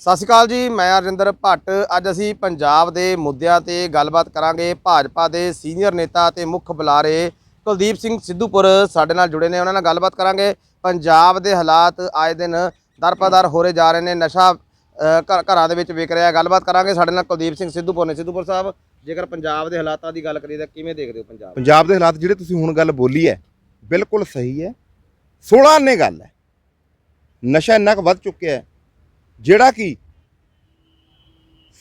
ਸਤਿ ਸ਼੍ਰੀ ਅਕਾਲ ਜੀ ਮੈਂ ਅਰਜਿੰਦਰ ਭੱਟ। ਅੱਜ ਅਸੀਂ ਪੰਜਾਬ ਦੇ ਮੁੱਦਿਆਂ ਤੇ ਗੱਲਬਾਤ ਕਰਾਂਗੇ। ਭਾਜਪਾ ਦੇ ਸੀਨੀਅਰ ਨੇਤਾ ਤੇ ਮੁੱਖ ਬੁਲਾਰੇ ਕੁਲਦੀਪ ਸਿੰਘ ਸਿੱਧੂਪੁਰ ਸਾਡੇ ਨਾਲ ਜੁੜੇ ਨੇ ਉਹਨਾਂ ਨਾਲ ਗੱਲਬਾਤ ਕਰਾਂਗੇ। ਪੰਜਾਬ ਦੇ ਹਾਲਾਤ ਆਏ ਦਿਨ ਦਰਪਾਦਰ ਹੋਰੇ ਜਾ ਰਹੇ ਨੇ ਨਸ਼ਾ ਅ, ਘਰਾਂ ਦੇ ਵਿੱਚ ਵਿਕ ਰਿਹਾ। ਗੱਲਬਾਤ ਕਰਾਂਗੇ ਸਾਡੇ ਨਾਲ ਕੁਲਦੀਪ ਸਿੰਘ ਸਿੱਧੂਪੁਰ ਨੇ। ਸਿੱਧੂਪੁਰ ਸਾਹਿਬ ਜੇਕਰ ਪੰਜਾਬ ਦੇ ਹਾਲਾਤਾਂ ਦੀ ਗੱਲ ਕਰੀਏ ਤਾਂ ਕਿਵੇਂ ਦੇਖਦੇ ਹੋ ਪੰਜਾਬ? ਪੰਜਾਬ ਦੇ ਹਾਲਾਤ ਜਿਹੜੇ ਤੁਸੀਂ ਹੁਣ ਗੱਲ ਬੋਲੀ ਹੈ ਬਿਲਕੁਲ ਸਹੀ ਹੈ। 16 ਨੇ ਗੱਲ ਹੈ। ਨਸ਼ਾ ਇੰਨਾ ਕੁ ਵੱਧ ਚੁੱਕਿਆ ਹੈ। ਜਿਹੜਾ ਕਿ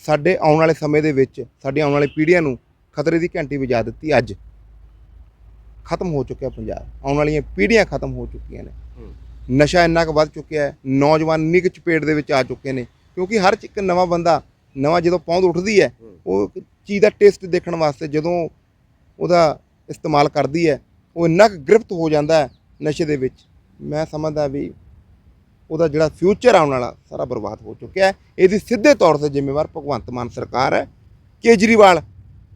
ਸਾਡੇ ਆਉਣ ਵਾਲੇ ਸਮੇਂ ਦੇ ਵਿੱਚ ਸਾਡੀ ਆਉਣ ਵਾਲੀ ਪੀੜ੍ਹੀਆਂ ਨੂੰ ਖਤਰੇ ਦੀ ਘੰਟੀ ਵਜਾ ਦਿੱਤੀ ਅੱਜ। ਖਤਮ ਹੋ ਚੁੱਕਿਆ ਪੰਜਾਬ। ਆਉਣ ਵਾਲੀਆਂ ਪੀੜ੍ਹੀਆਂ ਖਤਮ ਹੋ ਚੁੱਕੀਆਂ ਨੇ। ਨਸ਼ਾ ਇੰਨਾ ਕੁ ਵੱਧ ਚੁੱਕਿਆ ਹੈ ਨੌਜਵਾਨ ਨਿੱਕ ਚਪੇਟ ਦੇ ਵਿੱਚ ਆ ਚੁੱਕੇ ਨੇ। ਕਿਉਂਕਿ ਹਰ ਇੱਕ ਨਵਾਂ ਬੰਦਾ ਨਵਾਂ ਜਦੋਂ ਪੌਂਦ ਉੱਠਦੀ ਹੈ। ਉਹ ਚੀਜ਼ ਦਾ ਟੇਸਟ ਦੇਖਣ ਵਾਸਤੇ ਜਦੋਂ ਉਹਦਾ ਇਸਤੇਮਾਲ ਕਰਦੀ ਹੈ ਉਹ ਇੰਨਾ ਕੁ ਗ੍ਰਿਫਤ ਹੋ ਜਾਂਦਾ ਹੈ ਨਸ਼ੇ ਦੇ ਵਿੱਚ। ਮੈਂ ਸਮਝਦਾ ਵੀ ਉਹਦਾ ਜਿਹੜਾ ਫਿਊਚਰ ਆਉਣ ਵਾਲਾ ਸਾਰਾ ਬਰਬਾਦ ਹੋ ਚੁੱਕਿਆ ਹੈ। ਇਹਦੀ ਸਿੱਧੇ ਤੌਰ ਤੇ ਜ਼ਿੰਮੇਵਾਰ ਭਗਵੰਤ ਮਾਨ ਸਰਕਾਰ ਹੈ। ਕੇਜਰੀਵਾਲ,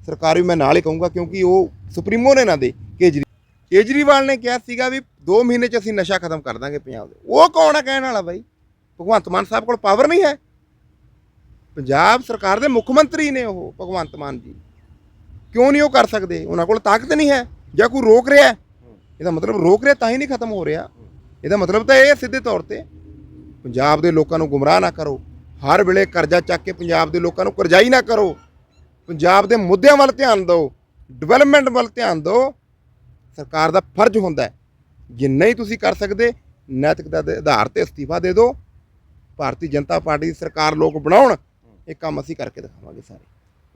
ਸਰਕਾਰ ਵੀ ਮੈਂ ਨਾਲ ਹੀ ਕਹੂੰਗਾ ਕਿਉਂਕਿ ਉਹ ਸੁਪਰੀਮੋ ਨੇ ਨਾ ਦੇ, ਕੇਜਰੀ, ਕੇਜਰੀਵਾਲ ਨੇ ਕਿਹਾ ਸੀਗਾ ਵੀ 2 ਮਹੀਨੇ ਚ ਅਸੀਂ ਨਸ਼ਾ ਖਤਮ ਕਰ ਦਾਂਗੇ ਪੰਜਾਬ ਦੇ। ਉਹ ਕੌਣ ਆ ਕਹਿਣ ਵਾਲਾ ਬਾਈ? ਭਗਵੰਤ ਮਾਨ ਸਾਹਿਬ ਕੋਲ ਪਾਵਰ ਨਹੀਂ ਹੈ। ਪੰਜਾਬ ਸਰਕਾਰ ਦੇ ਮੁੱਖ ਮੰਤਰੀ ਨੇ ਉਹ, ਭਗਵੰਤ ਮਾਨ ਜੀ। ਕਿਉਂ ਨਹੀਂ ਉਹ ਕਰ ਸਕਦੇ? ਉਹਨਾਂ ਕੋਲ ਤਾਕਤ ਨਹੀਂ ਹੈ ਜਾਂ ਕੋਈ ਰੋਕ ਰਿਹਾ ਇਹਦਾ ਮਤਲਬ ਰੋਕ ਰਿਹਾ ਤਾਂ ਹੀ ਨਹੀਂ ਖਤਮ ਹੋ ਰਿਹਾ। ਇਹਦਾ ਮਤਲਬ ਤਾਂ ਇਹ ਹੈ ਸਿੱਧੇ ਤੌਰ ਤੇ ਪੰਜਾਬ ਦੇ ਲੋਕਾਂ ਨੂੰ ਗੁੰਮਰਾਹ ਨਾ ਕਰੋ। ਹਰ ਵੇਲੇ ਕਰਜ਼ਾ ਚੱਕ ਕੇ ਪੰਜਾਬ ਦੇ ਲੋਕਾਂ ਨੂੰ ਕਰਜ਼ਾਈ ਨਾ ਕਰੋ। ਪੰਜਾਬ ਦੇ ਮੁੱਦਿਆਂ ਵੱਲ ਧਿਆਨ ਦਿਓ ਡਿਵੈਲਪਮੈਂਟ ਵੱਲ ਧਿਆਨ ਦਿਓ। ਸਰਕਾਰ ਦਾ ਫਰਜ਼ ਹੁੰਦਾ ਹੈ। ਜੇ ਨਹੀਂ ਤੁਸੀਂ ਕਰ ਸਕਦੇ ਨੈਤਿਕਤਾ ਦੇ ਆਧਾਰ ਤੇ ਅਸਤੀਫਾ ਦੇ ਦਿਓ। ਭਾਰਤੀ ਜਨਤਾ ਪਾਰਟੀ ਦੀ ਸਰਕਾਰ ਲੋਕ ਬਣਾਉਣ ਇਹ ਕੰਮ ਅਸੀਂ ਕਰਕੇ ਦਿਖਾਵਾਂਗੇ ਸਾਰੇ।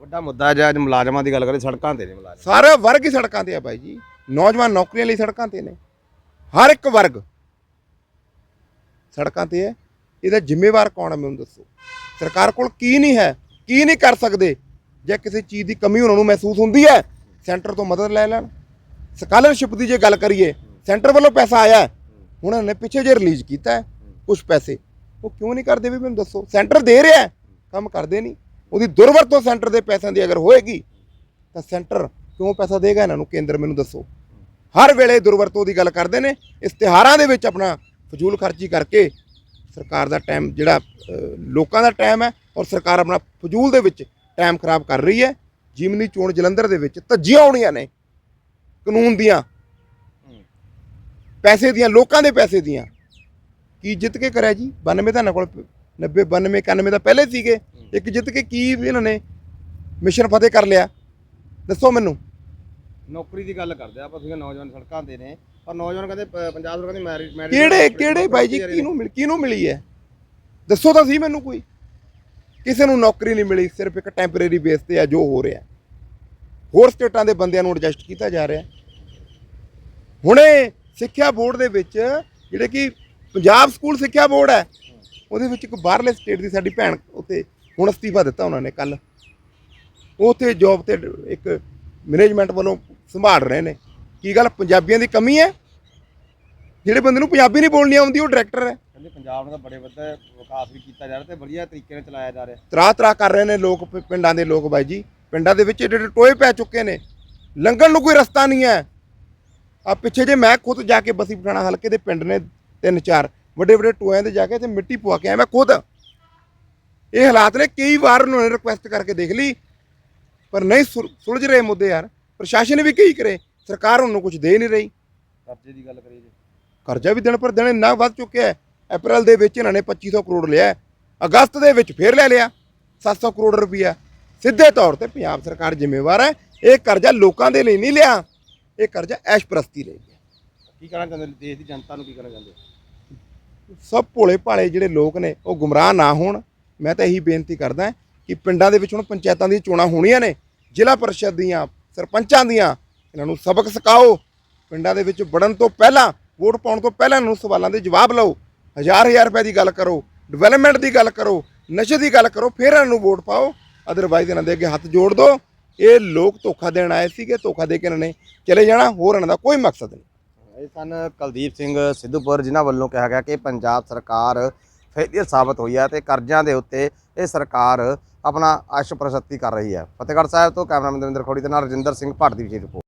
ਵੱਡਾ ਮੁੱਦਾ ਜੇ ਅੱਜ ਮੁਲਾਜ਼ਮਾਂ ਦੀ ਗੱਲ ਕਰੀਏ ਸੜਕਾਂ ਤੇ ਨੇ ਮੁਲਾਜ਼ਮ। ਸਾਰੇ ਵਰਗ ਹੀ ਸੜਕਾਂ ਤੇ ਆ ਬਾਈ ਜੀ। ਨੌਜਵਾਨ ਨੌਕਰੀਆਂ ਲਈ ਸੜਕਾਂ ਤੇ ਨੇ। ਹਰ ਇੱਕ ਵਰਗ ਸੜਕਾਂ ਤੇ ਹੈ, ਇਹਦਾ ਜ਼ਿੰਮੇਵਾਰ ਕੌਣ ਹੈ ਮੈਨੂੰ ਦੱਸੋ? ਸਰਕਾਰ ਕੋਲ ਕੀ ਨਹੀਂ ਹੈ, ਕੀ ਨਹੀਂ ਕਰ ਸਕਦੇ? ਜੇ ਕਿਸੇ ਚੀਜ਼ ਦੀ ਕਮੀ ਉਹਨਾਂ ਨੂੰ ਮਹਿਸੂਸ ਹੁੰਦੀ ਹੈ, ਸੈਂਟਰ ਤੋਂ ਮਦਦ ਲੈ ਲੈਣ। ਸਕਾਲਰਸ਼ਿਪ ਦੀ ਜੇ ਗੱਲ ਕਰੀਏ, ਸੈਂਟਰ ਵੱਲੋਂ ਪੈਸਾ ਆਇਆ ਹੁਣ ਉਹਨਾਂ ਨੇ ਪਿੱਛੇ ਜੇ ਰਿਲੀਜ਼ ਕੀਤਾ ਹੈ ਕੁਝ ਪੈਸੇ। ਉਹ ਕਿਉਂ ਨਹੀਂ ਕਰਦੇ ਵੀ ਮੈਨੂੰ ਦੱਸੋ? ਸੈਂਟਰ ਦੇ ਰਿਹਾ ਕੰਮ ਕਰਦੇ ਨਹੀਂ। ਉਹਦੀ ਦੁਰਵਰਤੋਂ ਸੈਂਟਰ ਦੇ ਪੈਸਿਆਂ ਦੀ ਅਗਰ ਹੋਏਗੀ, ਤਾਂ ਸੈਂਟਰ ਕਿਉਂ ਪੈਸਾ ਦੇਗਾ ਇਹਨਾਂ ਨੂੰ? ਕੇਂਦਰ ਮੈਨੂੰ ਦੱਸੋ। ਹਰ ਵੇਲੇ ਦੁਰਵਰਤੋਂ ਦੀ ਗੱਲ ਕਰਦੇ ਨੇ, ਇਸ਼ਤਿਹਾਰਾਂ ਦੇ ਵਿੱਚ ਆਪਣਾ ਫਜ਼ੂਲ ਖਰਚੀ ਕਰਕੇ ਸਰਕਾਰ ਦਾ ਟਾਈਮ ਜਿਹੜਾ ਲੋਕਾਂ ਦਾ ਟਾਈਮ ਹੈ ਔਰ ਸਰਕਾਰ ਆਪਣਾ ਫਜ਼ੂਲ ਦੇ ਵਿੱਚ ਟਾਈਮ ਖਰਾਬ ਕਰ ਰਹੀ ਹੈ। ਜਿਮਨੀ ਚੋਣ ਜਲੰਧਰ ਦੇ ਵਿੱਚ ਧੱਜੀਆਂ ਆਉਣੀਆਂ ਨੇ, ਕਾਨੂੰਨ ਦੀਆਂ। ਪੈਸੇ ਦੀਆਂ, ਲੋਕਾਂ ਦੇ ਪੈਸੇ ਦੀਆਂ। ਕੀ ਜਿੱਤ ਕੇ ਕਰਿਆ ਜੀ? 92 ਤਾਂ ਇਹਨਾਂ ਕੋਲ 90 92 91 ਤਾਂ ਪਹਿਲੇ ਸੀਗੇ। ਇੱਕ ਜਿੱਤ ਕੇ ਕੀ ਇਹਨਾਂ ਨੇ ਮਿਸ਼ਨ ਫਤਿਹ ਕਰ ਲਿਆ? ਦੱਸੋ ਮੈਨੂੰ। ਨੌਕਰੀ ਦੀ ਗੱਲ ਕਰਦੇ ਆ ਆਪਾਂ ਤੁਸੀਂ ਨੌਜਵਾਨ ਸੜਕਾਂ ਤੇ ਨੇ ਪਰ ਨੌਜਵਾਨ ਕਹਿੰਦੇ ਪ- ਪੰਜਾਬ ਸਰਕਾਰ ਦੀ ਮੈਰਿਟ ਮੈਰਿਟ ਕਿਹੜੇ ਕਿਹੜੇ ਬਾਈ ਜੀ ਕਿਹਨੂੰ ਮਿਲ ਕਿਹਨੂੰ ਮਿਲੀ ਹੈ? ਦੱਸੋ ਤਾਂ ਸਹੀ ਮੈਨੂੰ ਕੋਈ। ਕਿਸੇ ਨੂੰ ਨੌਕਰੀ ਨਹੀਂ ਮਿਲੀ ਸਿਰਫ ਇੱਕ ਟੈਂਪਰੇਰੀ ਬੇਸ ਤੇ ਆ ਜੋ ਹੋ ਰਿਹਾ। ਹੋਰ ਸਟੇਟਾਂ ਦੇ ਬੰਦਿਆਂ ਨੂੰ ਐਡਜਸਟ ਕੀਤਾ ਜਾ ਰਿਹਾ। ਹੁਣੇ ਸਿੱਖਿਆ ਬੋਰਡ ਦੇ ਵਿੱਚ ਜਿਹੜੇ ਕਿ ਪੰਜਾਬ ਸਕੂਲ ਸਿੱਖਿਆ ਬੋਰਡ ਹੈ ਉਹਦੇ ਵਿੱਚ ਇੱਕ ਬਾਹਰਲੇ ਸਟੇਟ ਦੀ ਸਾਡੀ ਭੈਣ ਉੱਤੇ ਹੁਣ ਅਸਤੀਫਾ ਦਿੱਤਾ ਉਹਨਾਂ ਨੇ ਕੱਲ ਉੱਥੇ ਜੌਬ ਤੇ ਇੱਕ ਮੈਨੇਜਮੈਂਟ ਵੱਲੋਂ ਸੰਭਾਲ ਰਹੇ ਨੇ। ਕੀ ਗੱਲ ਪੰਜਾਬੀਆਂ ਦੀ ਕਮੀ ਹੈ? ਜਿਹੜੇ ਬੰਦੇ ਨੂੰ ਪੰਜਾਬੀ ਨਹੀਂ ਬੋਲਣੀ ਆਉਂਦੀ ਉਹ ਡਾਇਰੈਕਟਰ ਹੈ। ਕਹਿੰਦੇ ਪੰਜਾਬ ਨੂੰ ਤਾਂ ਬੜੇ ਵੱਡਾ ਵਿਕਾਸ ਵੀ ਕੀਤਾ ਜਾ ਰਿਹਾ ਤੇ ਵਧੀਆ ਤਰੀਕੇ ਨਾਲ ਚਲਾਇਆ ਜਾ ਰਿਹਾ। ਤਰਾ ਤਰਾ ਕਰ ਰਹੇ ਨੇ ਲੋਕ ਪਿੰਡਾਂ ਦੇ ਲੋਕ ਬਾਈ ਜੀ। ਪਿੰਡਾਂ ਦੇ ਵਿੱਚ ਏਡੇ ਏਡੇ ਟੋਏ ਪੈ ਚੁੱਕੇ ਨੇ। ਲੰਘਣ ਨੂੰ ਕੋਈ ਰਸਤਾ ਨਹੀਂ ਹੈ। ਆ ਪਿੱਛੇ ਜੇ ਮੈਂ ਖੁਦ ਜਾ ਕੇ ਬਸੀ ਪਠਾਣਾ ਹਲਕੇ ਦੇ ਪਿੰਡ ਨੇ ਤਿੰਨ ਚਾਰ ਵੱਡੇ ਵੱਡੇ ਟੋਇਆਂ ਦੇ ਜਾ ਕੇ ਤੇ ਮਿੱਟੀ ਪਵਾ ਕੇ ਆਇਆ ਮੈਂ ਖੁਦ। ਇਹ ਹਾਲਾਤ ਨੇ ਕਈ ਵਾਰ ਉਹਨਾਂ ਨੇ ਰਿਕੁਐਸਟ ਕਰਕੇ ਦੇਖ ਲਈ ਪਰ ਨਹੀਂ ਸੁਲ- ਸੁਲਝ ਰਹੇ ਮੁੱਦੇ ਯਾਰ। ਪ੍ਰਸ਼ਾਸਨ ਵੀ ਕੀ ਕਰੇ ਸਰਕਾਰ ਉਹਨੂੰ ਕੁਝ ਦੇ ਨਹੀਂ ਰਹੀ। ਕਰਜ਼ੇ ਦੀ ਗੱਲ ਕਰੀਏ ਜੇ। ਕਰਜ਼ਾ ਵੀ ਦਿਨ ਪਰ ਦਿਨ ਇੰਨਾ ਵੱਧ ਚੁੱਕਿਆ ਹੈ ਅਪ੍ਰੈਲ ਦੇ ਵਿੱਚ ਇਹਨਾਂ ਨੇ 2500 ਕਰੋੜ ਲਿਆ। ਅਗਸਤ ਦੇ ਵਿੱਚ ਫੇਰ ਲੈ ਲਿਆ 700 ਕਰੋੜ ਰੁਪਈਆ ਸਿੱਧੇ ਤੌਰ ਤੇ ਪੰਜਾਬ ਸਰਕਾਰ ਜ਼ਿੰਮੇਵਾਰ ਹੈ ਇਹ ਕਰਜ਼ਾ ਲੋਕਾਂ ਦੇ ਲਈ ਨਹੀਂ ਲਿਆ ਇਹ ਕਰਜ਼ਾ ਐਸ਼ਪ੍ਰਸਤੀ ਲਈ ਲਿਆ। ਕੀ ਕਹਿਣਾ ਚਾਹੁੰਦੇ ਦੇਸ਼ ਦੀ ਜਨਤਾ ਨੂੰ ਕੀ ਕਹਿਣਾ ਚਾਹੁੰਦੇ ਸਭ ਭੋਲੇ ਭਾਲੇ ਜਿਹੜੇ ਲੋਕ ਨੇ ਉਹ ਗੁੰਮਰਾਹ ਨਾ ਹੋਣ। ਮੈਂ ਤਾਂ ਇਹੀ ਬੇਨਤੀ ਕਰਦਾ ਕਿ ਪਿੰਡਾਂ ਦੇ ਵਿੱਚ ਹੁਣ ਪੰਚਾਇਤਾਂ ਦੀਆਂ ਚੋਣਾਂ ਹੋਣੀਆਂ ਨੇ ਜ਼ਿਲ੍ਹਾ ਪਰਿਸ਼ਦ ਦੀਆਂ ਸਰਪੰਚਾਂ ਦੀਆਂ। ਇਹਨਾਂ ਨੂੰ ਸਬਕ ਸਿਖਾਓ। ਪਿੰਡਾਂ ਦੇ ਵਿੱਚ ਵੜਨ ਤੋਂ ਪਹਿਲਾਂ, ਵੋਟ ਪਾਉਣ ਤੋਂ ਪਹਿਲਾਂ ਇਹਨਾਂ ਨੂੰ ਸਵਾਲਾਂ ਦੇ ਜਵਾਬ ਲਓ। ਹਜ਼ਾਰ ਹਜ਼ਾਰ ਰੁਪਏ ਦੀ ਗੱਲ ਕਰੋ ਡਿਵੈਲਪਮੈਂਟ ਦੀ ਗੱਲ ਕਰੋ, ਨਸ਼ੇ ਦੀ ਗੱਲ ਕਰੋ, ਫਿਰ ਇਹਨਾਂ ਨੂੰ ਵੋਟ ਪਾਓ। ਅਦਰਵਾਈਜ਼ ਇਹਨਾਂ ਦੇ ਅੱਗੇ ਹੱਥ ਜੋੜ ਦਿਓ ਇਹ ਲੋਕ ਧੋਖਾ ਦੇਣ ਆਏ ਸੀਗੇ, ਧੋਖਾ ਦੇ ਕੇ ਇਹਨਾਂ ਨੇ ਚਲੇ ਜਾਣਾ, ਹੋਰ ਇਹਨਾਂ ਦਾ ਕੋਈ ਮਕਸਦ ਨਹੀਂ। ਇਹ ਸਨ ਕੁਲਦੀਪ ਸਿੰਘ ਸਿੱਧੂਪੁਰ, ਜਿਨ੍ਹਾਂ ਵੱਲੋਂ ਕਿਹਾ ਗਿਆ ਕਿ ਪੰਜਾਬ ਸਰਕਾਰ ਫੇਲਿਅਰ ਸਾਬਤ ਹੋਈ ਹੈ ਤੇ ਕਰਜ਼ਿਆਂ ਦੇ ਉੱਤੇ ਇਹ ਸਰਕਾਰ ਆਪਣਾ ਅਸ਼ ਪ੍ਰਸਤੀ ਕਰ ਰਹੀ ਹੈ। ਫਤਿਹਗੜ੍ਹ ਸਾਹਿਬ ਤੋਂ ਕੈਮਰਾਮੈਨ ਦਵਿੰਦਰ ਖੋੜੀ ਦੇ ਨਾਲ ਰਜਿੰਦਰ ਸਿੰਘ ਭੱਟ ਦੀ ਵਿਸ਼ੇਸ਼ ਰਿਪੋਰਟ।